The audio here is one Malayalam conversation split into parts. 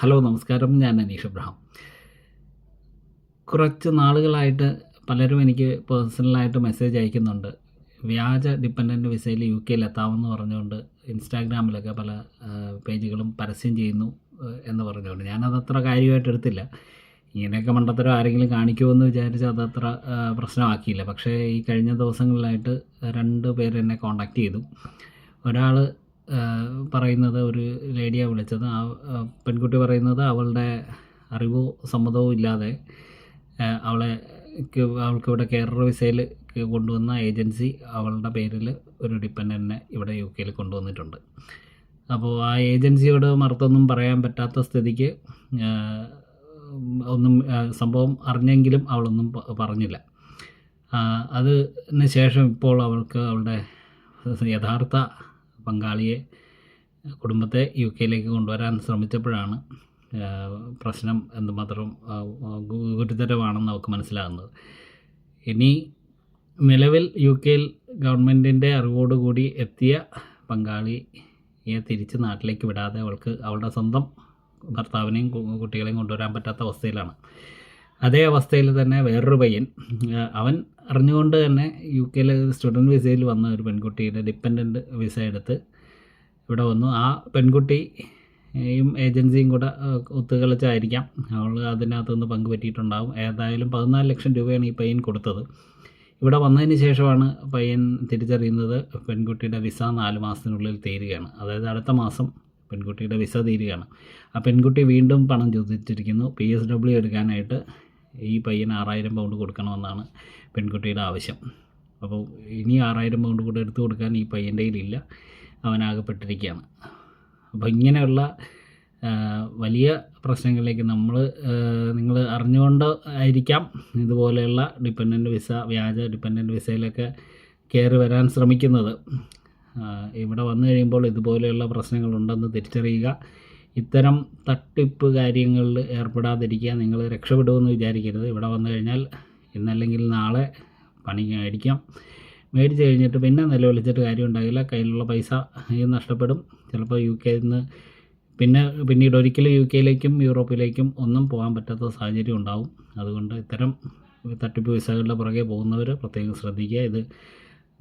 ഹലോ നമസ്കാരം. ഞാൻ അനീഷ് അബ്രഹാം. കുറച്ച് നാളുകളായിട്ട് പലരും എനിക്ക് പേഴ്സണലായിട്ട് മെസ്സേജ് അയക്കുന്നുണ്ട്. വ്യാജ ഡിപ്പെൻഡന്റ് വിസയിൽ യു കെയിൽ എത്താമെന്ന് പറഞ്ഞുകൊണ്ട് ഇൻസ്റ്റാഗ്രാമിലൊക്കെ പല പേജുകളും പരസ്യം ചെയ്യുന്നു എന്ന് പറഞ്ഞുകൊണ്ട്. ഞാനത് അത്ര കാര്യമായിട്ട് എടുത്തില്ല. ഇങ്ങനെയൊക്കെ മണ്ടത്തരം ആരെങ്കിലും കാണിക്കുമെന്ന് വിചാരിച്ച് അതത്ര പ്രശ്നമാക്കിയില്ല. പക്ഷേ ഈ കഴിഞ്ഞ ദിവസങ്ങളിലായിട്ട് രണ്ട് പേര് എന്നെ കോണ്ടാക്ട് ചെയ്തു. ഒരാൾ പറയുന്നത് ഒരു ലേഡിയെ വിളിച്ചത്. ആ പെൺകുട്ടി പറയുന്നത് അവളുടെ അറിവോ സമ്മതവും ഇല്ലാതെ അവളെ അവൾക്ക് ഇവിടെ കേരള വിസയിൽ കൊണ്ടുവന്ന ഏജൻസി അവളുടെ പേരിൽ ഒരു ഡിപ്പെൻഡന്റിനെ ഇവിടെ യു കെയിൽ കൊണ്ടുവന്നിട്ടുണ്ട്. അപ്പോൾ ആ ഏജൻസിയോട് മറുത്തൊന്നും പറയാൻ പറ്റാത്ത സ്ഥിതിക്ക് ഒന്നും സംഭവം അറിഞ്ഞെങ്കിലും അവളൊന്നും പറഞ്ഞില്ല. അതിന് ശേഷം ഇപ്പോൾ അവൾക്ക് അവളുടെ യഥാർത്ഥ പങ്കാളിയെ കുടുംബത്തെ യു കെയിലേക്ക് കൊണ്ടുവരാൻ ശ്രമിച്ചപ്പോഴാണ് പ്രശ്നം എന്തുമാത്രം ഗുരുതരമാണെന്ന് അവർക്ക് മനസ്സിലാകുന്നത്. ഇനി നിലവിൽ യു കെയിൽ ഗവൺമെന്റിന്റെ അറിവോടുകൂടി എത്തിയ പങ്കാളിയെ തിരിച്ച് നാട്ടിലേക്ക് വിടാതെ അവൾക്ക് അവളുടെ സ്വന്തം ഭർത്താവിനെയും കുട്ടികളെയും കൊണ്ടുവരാൻ പറ്റാത്ത അവസ്ഥയിലാണ്. അതേ അവസ്ഥയിൽ തന്നെ വേറൊരു പയ്യൻ അവൻ അറിഞ്ഞുകൊണ്ട് തന്നെ യു കെയിലെ സ്റ്റുഡന്റ് വിസയിൽ വന്ന ഒരു പെൺകുട്ടിയുടെ ഡിപ്പെൻഡന്റ് വിസ എടുത്ത് ഇവിടെ വന്നു. ആ പെൺകുട്ടിയും ഏജൻസിയും കൂടെ ഒത്തുകളിച്ചായിരിക്കാം. അവൾ അതിനകത്ത് നിന്ന് പങ്കുപറ്റിയിട്ടുണ്ടാകും ഏതായാലും പതിനാല് ലക്ഷം രൂപയാണ് ഈ പയ്യൻ കൊടുത്തത്. ഇവിടെ വന്നതിന് ശേഷമാണ് പയ്യൻ തിരിച്ചറിയുന്നത് പെൺകുട്ടിയുടെ വിസ നാല് മാസത്തിനുള്ളിൽ തീരുകയാണ്. അതായത് അടുത്ത മാസം പെൺകുട്ടിയുടെ വിസ തീരുകയാണ്. ആ പെൺകുട്ടി വീണ്ടും പണം ചോദിച്ചിരിക്കുന്നു. പി എസ് ഡബ്ല്യു എടുക്കാനായിട്ട് ഈ പയ്യന് ആറായിരം പൗണ്ട് കൊടുക്കണമെന്നാണ് പെൺകുട്ടിയുടെ ആവശ്യം. അപ്പോൾ ഇനി ആറായിരം പൗണ്ട് കൂടെ എടുത്തു കൊടുക്കാൻ ഈ പയ്യന്റെ കയ്യിലില്ല. അവനാകപ്പെട്ടിരിക്കുകയാണ്. അപ്പോൾ ഇങ്ങനെയുള്ള വലിയ പ്രശ്നങ്ങളിലേക്ക് നമ്മൾ നിങ്ങൾ അറിഞ്ഞുകൊണ്ട് ആയിരിക്കാം. ഇതുപോലെയുള്ള ഡിപ്പെൻഡന്റ് വിസ വ്യാജ ഡിപ്പെൻഡന്റ് വിസയിലൊക്കെ കയറി വരാൻ ശ്രമിക്കുന്നത്. ഇവിടെ വന്നു കഴിയുമ്പോൾ ഇതുപോലെയുള്ള പ്രശ്നങ്ങളുണ്ടെന്ന് തിരിച്ചറിയുക. ഇത്തരം തട്ടിപ്പ് കാര്യങ്ങളിൽ ഏർപ്പെടാതിരിക്കുക നിങ്ങൾ രക്ഷപ്പെടുമെന്ന് വിചാരിക്കരുത്. ഇവിടെ വന്നു കഴിഞ്ഞാൽ ഇന്നല്ലെങ്കിൽ നാളെ പണി മേടിക്കാം. മേടിച്ച് കഴിഞ്ഞിട്ട് പിന്നെ നിലവിളിച്ചിട്ട് കാര്യം ഉണ്ടാകില്ല. കയ്യിലുള്ള പൈസ നഷ്ടപ്പെടും. ചിലപ്പോൾ യു കെയിൽ നിന്ന് പിന്നെ പിന്നീട് ഒരിക്കലും യു കെയിലേക്കും യൂറോപ്പിലേക്കും ഒന്നും പോകാൻ പറ്റാത്ത സാഹചര്യം ഉണ്ടാവും. അതുകൊണ്ട് ഇത്തരം തട്ടിപ്പ് വിസകളുടെ പുറകെ പോകുന്നവർ പ്രത്യേകം ശ്രദ്ധിക്കുക. ഇത്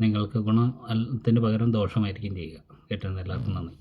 നിങ്ങൾക്ക് ഗുണത്തിന് പകരം ദോഷമായിരിക്കും ചെയ്യുക. കേട്ടിരുന്ന എല്ലാവർക്കും നന്ദി.